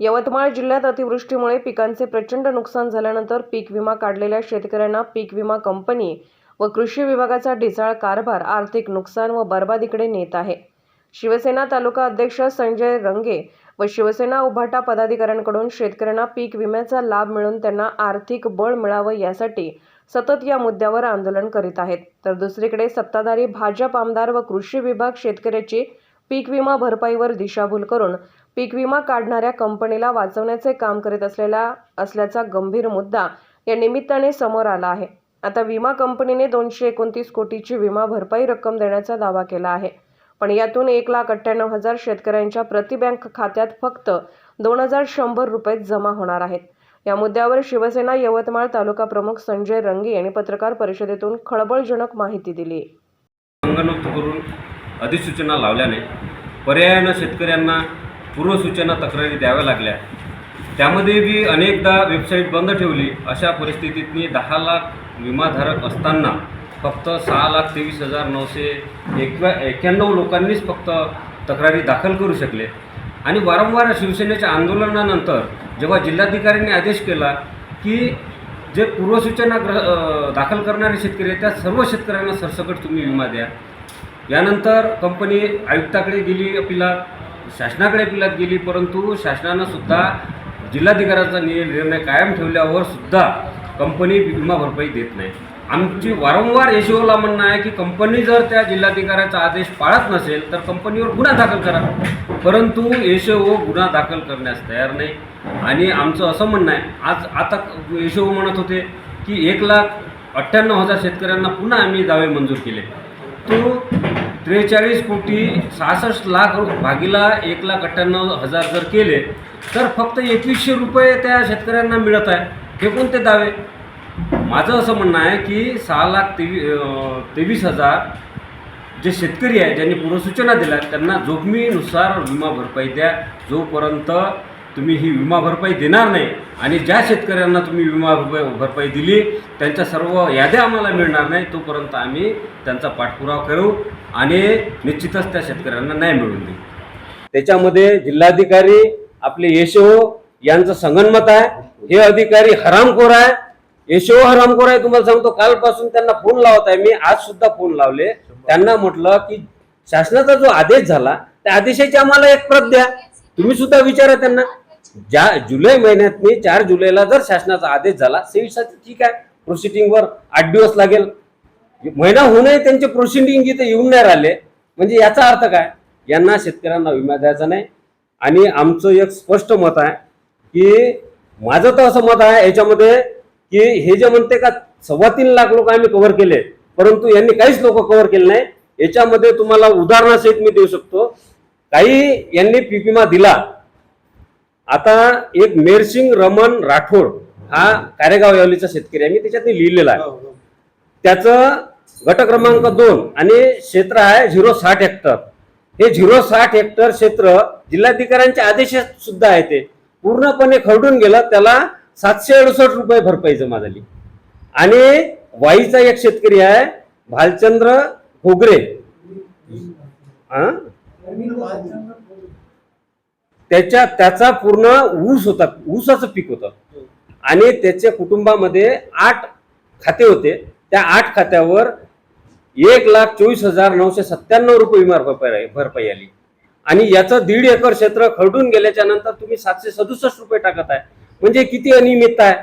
यवतमाळ जिल्ह्यात अतिवृष्टीमुळे पिकांचे प्रचंड नुकसान झाल्यानंतर पीक विमा काढलेल्या शेतकऱ्यांना पीक विमा कंपनी व कृषी विभागाचा ढिसाळ कारभार आर्थिक नुकसान व बर्बादीकडे नेत आहे. शिवसेना तालुका अध्यक्ष संजय रंगे व शिवसेना उभाटा पदाधिकाऱ्यांकडून शेतकऱ्यांना पीक विम्याचा लाभ मिळून त्यांना आर्थिक बळ मिळावं यासाठी सतत या मुद्द्यावर आंदोलन करीत आहेत. तर दुसरीकडे सत्ताधारी भाजप आमदार व कृषी विभाग शेतकऱ्याची पीक विमा भरपाईवर दिशाभूल करून पीक विमा काढणाऱ्या कंपनीला वाचवण्याचे काम करीत असलेला असल्याचा गंभीर मुद्दा या निमित्ताने समोर आला आहे. आता विमा कंपनीने दोनशे एकोणतीस कोटीची विमा भरपाई रक्कम देण्याचा दावा केला आहे. पण यातून एक लाख अठ्ठ्याण्णव हजार शेतकऱ्यांच्या प्रति बँक खात्यात फक्त दोन हजार शंभर रुपये जमा होणार आहेत. या मुद्द्यावर शिवसेना यवतमाळ तालुका प्रमुख संजय रंगे यांनी पत्रकार परिषदेतून खळबळजनक माहिती दिली. करून अधिसूचना लावल्याने पर्यायानं शेतकऱ्यांना पूर्वसूचना तक्रारी द्याव्या लागल्या. त्यामध्ये बी अनेकदा वेबसाईट बंद ठेवली. अशा परिस्थितीतनी दहा लाख विमाधारक असताना फक्त सहा लाख तेवीस हजार नऊशे एकव्या एक्क्याण्णव लोकांनीच फक्त तक्रारी दाखल करू शकले. आणि वारंवार शिवसेनेच्या आंदोलनानंतर जेव्हा जिल्हाधिकाऱ्यांनी आदेश केला की जे पूर्वसूचना ग्र दाखल करणारे शेतकरी आहेत त्या सर्व शेतकऱ्यांना सरसकट तुम्ही विमा द्या. यानंतर कंपनी आयुक्ताकडे गेली अपिलात शासनाकडे अपिलात गेली परंतु शासनानं सुद्धा जिल्हाधिकाऱ्याचा निर्णय कायम ठेवल्यावर सुद्धा कंपनी विमा भरपाई देत नाही. आमची वारंवार एसओला म्हणणं आहे की कंपनी जर त्या जिल्हाधिकाऱ्याचा आदेश पाळत नसेल तर कंपनीवर गुन्हा दाखल करा. परंतु एसओ गुन्हा दाखल करण्यास तयार नाही. आणि आमचं असं म्हणणं आहे आज आता एसओ म्हणत होते की एक लाख अठ्ठ्याण्णव हजार शेतकऱ्यांना पुन्हा आम्ही दावे मंजूर केले. तो त्रेचाळीस कोटी सहासष्ट लाख भागीला एक लाख अठ्ठ्याण्णव हजार जर केले तर फक्त एकवीसशे रुपये त्या शेतकऱ्यांना मिळत आहे. हे कोणते दावे? माझं असं म्हणणं आहे की सहा लाख तेवी तेवीस हजार जे शेतकरी आहे ज्यांनी पूर्वसूचना दिल्या त्यांना जोखमीनुसार विमा भरपाई द्या. जोपर्यंत तुम्ही ही विमा भरपाई देणार नाही आणि ज्या शेतकऱ्यांना तुम्ही विमा भरपाई भरपाई दिली त्यांच्या सर्व याद्या आम्हाला मिळणार नाही तोपर्यंत आम्ही त्यांचा पाठपुरावा करू आणि निश्चितच त्या शेतकऱ्यांना न्याय मिळून देऊ. त्याच्यामध्ये जिल्हाधिकारी आपले येशो यांचं संगनमत आहे हे अधिकारी हरामखोर आहे. येशो हरामखोर आहे तुम्हाला सांगतो कालपासून त्यांना फोन लावत आहे. मी आज सुद्धा फोन लावले. त्यांना म्हटलं की शासनाचा जो आदेश झाला त्या आदेशाची आम्हाला एक प्रत द्या. तुम्ही सुद्धा विचारा त्यांना. ज्या जुलै महिन्यातनी चार जुलैला जर शासनाचा आदेश झाला सेविसाचं ठीक आहे. प्रोसिडिंगवर आठ दिवस लागेल. महिना होऊनही त्यांचे प्रोसिडिंग इथे येऊन नाही राहिले. म्हणजे याचा अर्थ काय? यांना शेतकऱ्यांना विमा द्यायचा नाही. आणि आमचं एक स्पष्ट मत आहे की माझं तर असं मत आहे याच्यामध्ये की हे जे म्हणते का सव्वा तीन लाख लोक आम्ही कव्हर केले. परंतु यांनी काहीच लोक कव्हर केले नाही. याच्यामध्ये तुम्हाला उदाहरणासहित मी देऊ शकतो. काही यांनी पीक विमा दिला. आता एक मेरसिंग रमन राठोड हा कारेगाव यावलीचा शेतकरी आहे. मी त्याच्यात लिहिलेला आहे. त्याचं गट क्रमांक दोन आणि क्षेत्र आहे झिरो साठ हेक्टर. हे झिरो साठ हेक्टर क्षेत्र जिल्हाधिकाऱ्यांच्या आदेशात सुद्धा आहे ते. पूर्णपणे खरडून गेलं त्याला सातशे अडुसष्ट रुपये भरपाई जमा झाली. आणि वाईचा एक शेतकरी आहे भालचंद्र घोगरे हा? त्याच्या त्याचा पूर्ण ऊस होता ऊसाचं पीक होतं. आणि त्याच्या कुटुंबामध्ये आठ खाते होते. त्या आठ खात्यावर एक लाख चोवीस हजार नऊशे सत्त्याण्णव रुपये विमा भरपाई भरपाई आली. आणि याचं दीड एकर क्षेत्र खरडून गेल्याच्यानंतर तुम्ही सातशे सदुसष्ट रुपये टाकत आहे. म्हणजे किती अनियमितता आहे.